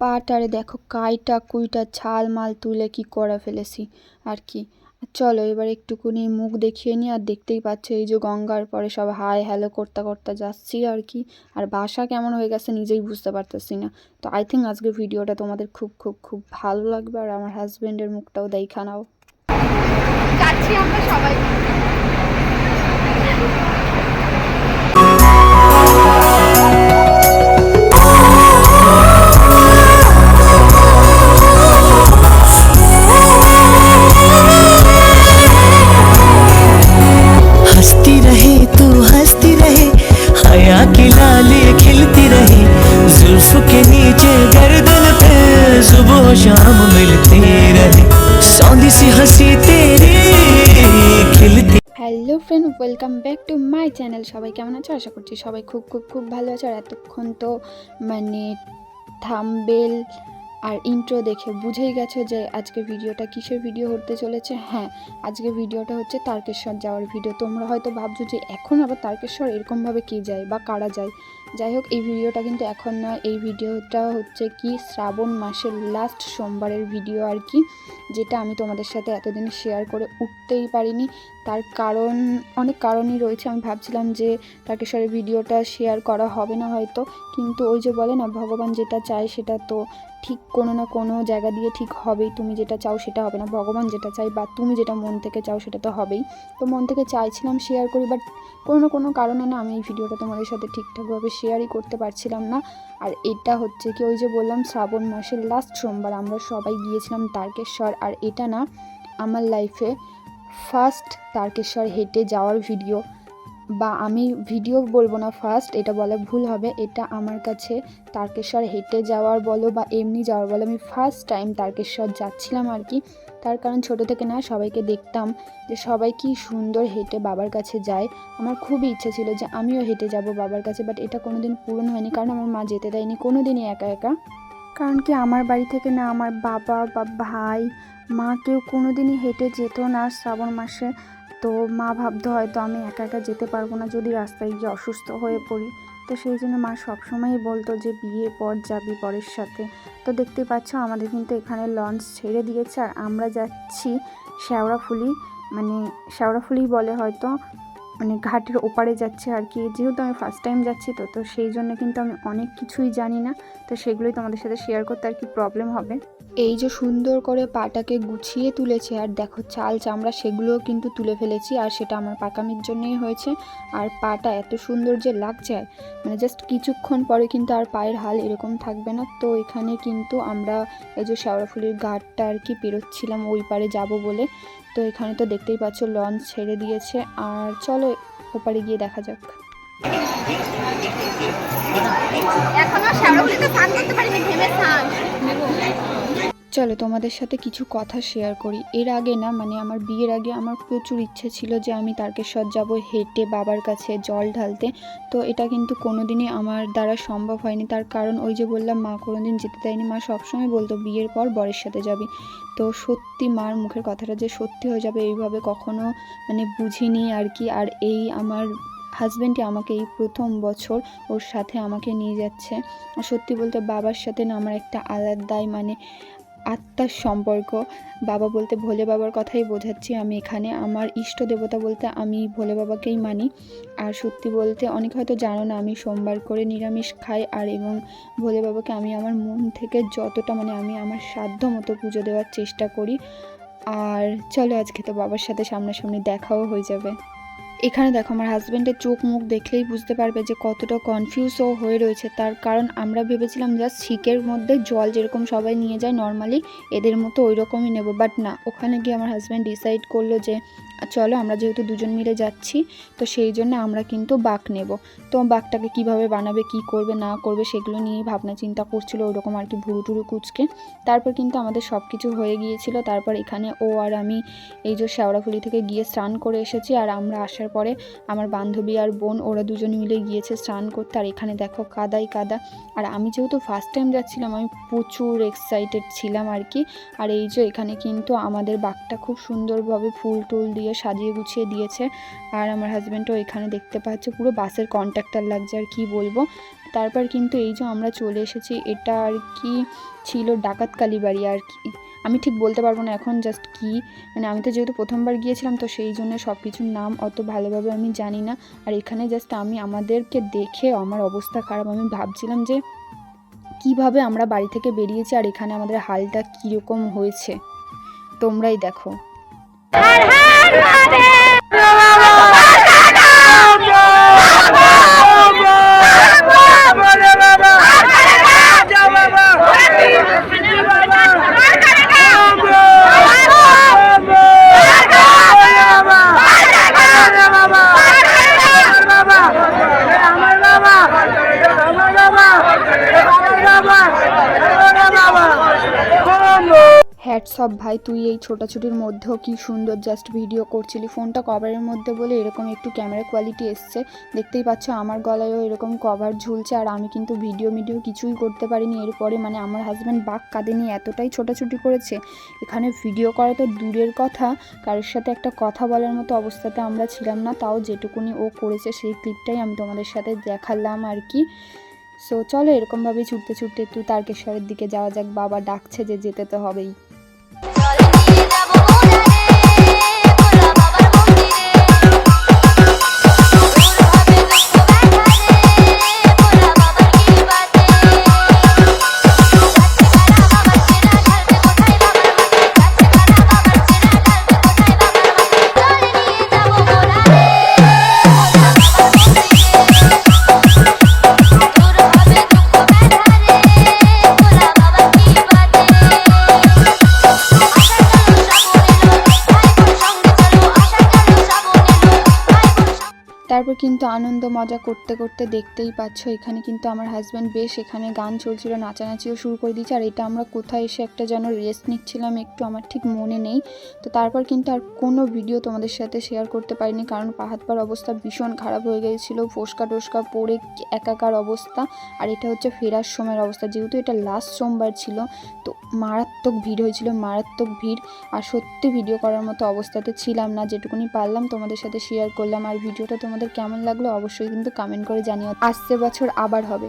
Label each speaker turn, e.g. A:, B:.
A: পাটারে দেখো কাইটা কুইটা ছাল মাল তুলে কি করা ফেলেছি, আর কি। চলো এবার একটুকুনি মুখ দেখিয়ে নিই আর দেখতেই পাচ্ছ এই যে গঙ্গার পরে সব হাই হ্যালো করতে করতে যাচ্ছি, আর কি। আর বাসা কেমন হয়ে গেছে নিজেই বুঝতে পারতেছি না। তো আই থিঙ্ক আজকের ভিডিওটা তোমাদের খুব খুব খুব ভালো লাগবে, আর আমার হাজব্যান্ডের মুখটাও দেখা নাও।
B: যাচ্ছি আমরা সবাই।
C: शाम मिलती रहे सौंधी सी हंसी तेरी खिलती
A: hello friend welcome back to my channel সবাই কেমন আছো আশা করছি সবাই খুব খুব খুব ভালো আছে আর এতক্ষণ তো মানে থাম্বেল আর ইন্ট্রো দেখে বুঝেই গেছো যে আজকে ভিডিওটা কিসের ভিডিও হতে চলেছে? হ্যাঁ আজকে ভিডিওটা হচ্ছে তারকেশ্বর যাওয়ার ভিডিও তোমরা হয়তো ভাবছ যে এখন আবার তারকেশ্বর এরকমভাবে কে যায় বা কারা যায়? যাই হোক, এই ভিডিওটা কিন্তু এখন নয়। এই ভিডিওটা হচ্ছে কি শ্রাবণ মাসের লাস্ট সোমবারের ভিডিও আর কি, যেটা আমি তোমাদের সাথে এতদিন শেয়ার করে উঠতেই পারিনি। তার কারণ, অনেক কারণই রয়েছে। আমি ভাবছিলাম যে তারকেশ্বরের ভিডিওটা শেয়ার করা হবে না হয়তো, কিন্তু ওই যে বলে না, ভগবান যেটা চায় সেটা তো ঠিক কোনো না কোনো জায়গা দিয়ে ঠিক হবেই, তুমি যেটা চাও সেটা হবে না। ভগবান যেটা চাই বা তুমি যেটা মন থেকে চাও সেটা তো হবেই। তো মন থেকে চাইছিলাম শেয়ার করি বাট কোনো না কোনো কারণে না আমি এই ভিডিওটা তোমাদের সাথে ঠিকঠাকভাবে শেয়ারই করতে পারছিলাম না। আর এটা হচ্ছে কি, ওই যে বললাম, শ্রাবণ মাসের লাস্ট সোমবার আমরা সবাই গিয়েছিলাম তারকেশ্বর। আর এটা না, আমার লাইফে ফার্স্ট তারকেশ্বর হেঁটে যাওয়ার ভিডিও বা আমি ভিডিও বলব না ফার্স্ট এটা বলা ভুল হবে, এটা আমার কাছে তারকেশ্বর হেঁটে যাওয়ার বলো বা এমনি যাওয়ার বলো, আমি ফার্স্ট টাইম তারকেশ্বর যাচ্ছিলাম আর কি। তার কারণ ছোট থেকে না সবাইকে দেখতাম যে সবাই কি সুন্দর হেঁটে বাবার কাছে যায়। আমার খুবই ইচ্ছে ছিল যে আমিও হেঁটে যাব বাবার কাছে বাট এটা কোনোদিন পূরণ হয়নি, কারণ আমার মা যেতে দেয়নি কোনো দিনই একা একা। কারণ কি আমার বাড়ি থেকে না আমার বাবা বা ভাই, মা কেউ কোনো দিনই হেঁটে যেত না শ্রাবণ মাসে। তো মা ভাবতো হয়তো আমি একা একা যেতে পারব না যদি রাস্তায় গিয়ে অসুস্থ হয়ে পড়ি। তো সেই জন্য মা সবসময়ই বলতো যে বিয়ের পর যাবি পরের সাথে। তো দেখতে পাচ্ছ আমাদের কিন্তু এখানে লঞ্চ ছেড়ে দিয়েছে। আর আমরা যাচ্ছি শেওড়াফুলি মানে শেওড়াফুলি বলে হয়তো মানে ঘাটের ওপারে যাচ্ছে আর কি। যেহেতু আমি ফার্স্ট টাইম যাচ্ছি তো তো সেই জন্য কিন্তু আমি অনেক কিছুই জানি না। তো সেগুলোই তোমাদের সাথে শেয়ার করতে আর কি প্রবলেম হবে। এই যে সুন্দর করে পাটাকে গুছিয়ে তুলেছে, আর দেখো চাল চামড়া সেগুলোও কিন্তু তুলে ফেলেছি, আর সেটা আমার পাকামির জন্যই হয়েছে। আর পাটা এত সুন্দর যে লাগছে মানে জাস্ট কিছুক্ষণ পরে কিন্তু আর পায়ের হাল এরকম থাকবে না। তো এখানে কিন্তু আমরা এই যে শেওড়াফুলির ঘাটটা আর কি পেরোচ্ছিলাম, ওই পারে যাব বলে। তো এখানে তো দেখতেই পাচ্ছ লঞ্চ ছেড়ে দিয়েছে। আর চলো ওপারে গিয়ে দেখা যাক।
B: এখনও স্নান করতে পারিনি, ভেবে
A: চলো তোমাদের সাথে কিছু কথা শেয়ার করি। এর আগে না মানে আমার বিয়ের আগে আমার প্রচুর ইচ্ছে ছিল যে আমি তারকেশ্বর যাব হেঁটে বাবার কাছে জল ঢালতে। তো এটা কিন্তু কোনোদিনই আমার দ্বারা সম্ভব হয়নি। তার কারণ ওই যে বললাম, মা কোনোদিন যেতে দেয়নি। মা সবসময় বলতো, বিয়ের পর বরের সাথে যাবি। তো সত্যি মার মুখের কথাটা যে সত্যি হয়ে যাবে এইভাবে কখনো মানে বুঝিনি আর কি। আর এই আমার হাজব্যান্ডই আমাকে এই প্রথম বছর ওর সাথে আমাকে নিয়ে যাচ্ছে। সত্যি বলতে বাবার সাথে না আমার একটা আলাদাই মানে আত্মার সম্পর্ক। বাবা বলতে ভোলে বাবার কথাই বোঝাচ্ছি আমি এখানে। আমার ইষ্ট দেবতা বলতে আমি ভোলে বাবাকেই মানি। আর সত্যি বলতে অনেক হয়তো জানো না, আমি সোমবার করে নিরামিষ খাই আর এবং ভোলে বাবাকে আমি আমার মন থেকে যতটা মানে আমি আমার সাধ্য মতো পুজো দেওয়ার চেষ্টা করি। আর চলো আজকে তো বাবার সাথে সামনাসামনি দেখাও হয়ে যাবে। এখানে দেখো, আমার হাজব্যান্ডের চোখ মুখ দেখলেই বুঝতে পারবে যে কতটা কনফিউজ ও হয়ে রয়েছে। তার কারণ আমরা ভেবেছিলাম জাস্ট শিকের মধ্যে জল যেরকম সবাই নিয়ে যায় নর্মালি এদের মতো ওই রকমই নেব। বাট না, ওখানে গিয়ে আমার হাজব্যান্ড ডিসাইড করল যে, চলো, আমরা যেহেতু দুজন মিলে যাচ্ছি, তো সেই জন্য আমরা কিন্তু বাঘ নেব। তো বাঘটাকে কীভাবে বানাবে, কি করবে, না করবে, সেগুলো নিয়ে ভাবনা চিন্তা করছিল, ওরকম আর কি ভুরু টুরু কুচকে। তারপর কিন্তু আমাদের সব কিছু হয়ে গিয়েছিল। তারপর এখানে ও আর আমি, এই যে শেওড়াফুলি থেকে গিয়ে স্নান করে এসেছি, আর আমরা আসার পরে আমার বান্ধবী আর বোন, ওরা দুজন মিলে গিয়েছে স্নান করতে। আর এখানে দেখো কাদাই কাদা। আর আমি যেহেতু ফার্স্ট টাইম যাচ্ছিলাম, আমি প্রচুর এক্সাইটেড ছিলাম আর কি। আর এই যে এখানে কিন্তু আমাদের বাঘটা খুব সুন্দরভাবে ফুল টুল দিয়ে সাজিয়ে গুছিয়ে দিয়েছে। আর আমার হাজব্যান্ডও এখানে দেখতে পাচ্ছে, পুরো বাসের কন্ট্রাক্টার লাগছে আর কি বলব। তারপর কিন্তু এই যে আমরা চলে এসেছি, এটা আর কি ছিল ডাকাত কালীবাড়ি আর কি। আমি ঠিক বলতে পারব না এখন জাস্ট কি। মানে আমি তো যেহেতু প্রথমবার গিয়েছিলাম, তো সেই জন্য সব কিছুর নাম অত ভালোভাবে আমি জানি না। আর এখানে জাস্ট আমি আমাদেরকে দেখে আমার অবস্থা খারাপ, আমি ভাবছিলাম যে কীভাবে আমরা বাড়ি থেকে বেরিয়েছি আর এখানে আমাদের হালটা কীরকম হয়েছে। তোমরাই দেখো। অফ ভাই, তুই এই ছোটাছুটির মধ্যেও কি সুন্দর জাস্ট ভিডিও করছিলি? ফোনটা কভারের মধ্যে বলে এরকম একটু ক্যামেরা কোয়ালিটি এসছে। দেখতেই পাচ্ছ আমার গলায়ও এরকম কভার ঝুলছে আর আমি কিন্তু ভিডিও মিডিও কিছুই করতে পারিনি। এরপরে মানে আমার হাজব্যান্ড বাঘ কাঁদে নিয়ে এতটাই ছোটাছুটি করেছে। এখানে ভিডিও করা তো দূরের কথা। কারোর সাথে একটা কথা বলার মতো অবস্থাতে আমরা ছিলাম না। তাও যেটুকুনি ও করেছে সেই ক্লিপটাই আমি তোমাদের সাথে দেখালাম আর কি। সো চলো এরকমভাবেই ছুটতে ছুটতে একটু তারকেশ্বরের দিকে যাওয়া যাক। বাবা ডাকছে যে যেতে তো হবেই। কিন্তু আনন্দ মজা করতে করতে দেখতেই পাচ্ছ, এখানে কিন্তু আমার হাজব্যান্ড বেশ এখানে গান চলছিল, নাচানাচিও শুরু করে দিয়েছে। আর এটা আমরা কোথায় এসে একটা যেন রেস্ট নিচ্ছিলাম একটু আমার ঠিক মনে নেই। তো তারপর কিন্তু আর কোনো ভিডিও তোমাদের সাথে শেয়ার করতে পারিনি, কারণ পাহাড় পার অবস্থা ভীষণ খারাপ হয়ে গিয়েছিল। ফোসকা টোসকা পড়ে একাকার অবস্থা। আর এটা হচ্ছে ফেরার সময়ের অবস্থা, যেহেতু এটা লাস্ট সোমবার ছিল, তো মারাত্মক ভিড় হয়েছিল, মারাত্মক ভিড়। আর সত্যি ভিডিও করার মতো অবস্থাতে ছিলাম না, যেটুকুনি পারলাম তোমাদের সাথে শেয়ার করলাম। আর ভিডিওটা তোমাদের কেমন লাগল অবশ্যই কিন্তু কমেন্ট করে জানিও। আসছে বছর আবার হবে।